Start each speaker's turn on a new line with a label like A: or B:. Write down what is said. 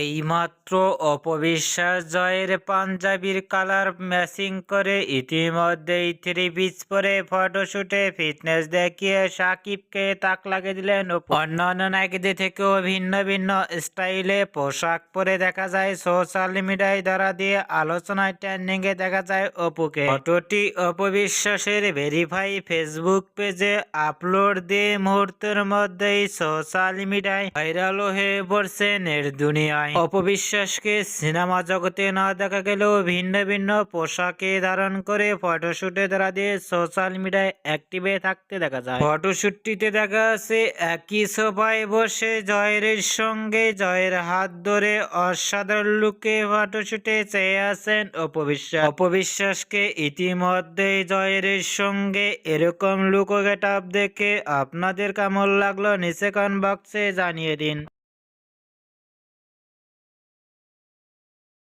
A: এইমাত্র অপবিশ্বাস জয়ের পাঞ্জাবির কালার ম্যাচিং করে ইতিমধ্যেই থ্রি পিস পরে ফটোশুটে ফিটনেস দেখিয়ে সাকিবকে তাক লাগিয়ে দিলেন। অন্যান্য নায়িকাদের থেকেও ভিন্ন ভিন্ন স্টাইলে পোশাক পরে দেখা যায় সোশ্যাল মিডিয়ায় দ্বারা দিয়ে আলোচনায় ট্রেন্ডিং এ দেখা যায় অপুকে ফটোটি অপবিশ্বাসের ভেরিফাই ফেসবুক পেজে আপলোড দিয়ে মুহূর্তের মধ্যেই সোশ্যাল মিডিয়ায় ভাইরাল হয়ে পড়ছে নেট দুনিয়ায় অপবিশ্বাসকে সিনেমা জগতে না দেখা গেলেও ভিন্ন ভিন্ন পোশাকে ধারণ করে ফটোশুটে দ্বারা দিয়ে সোশ্যাল মিডিয়ায় অ্যাক্টিভে থাকতে দেখা যায়। ফটোশুটটিতে দেখা আছে একই সোফায় বসে জয়ের সঙ্গে জয়ের হাত ধরে অসাধারণ লুকে ফটোশুটে চেয়ে আছেন অপবিশ্বাস। অপবিশ্বাসকে ইতিমধ্যে জয়ের সঙ্গে এরকম লুকো গেট দেখে আপনাদের কেমন লাগল নিচে কমেন্ট বক্সে জানিয়ে দিন।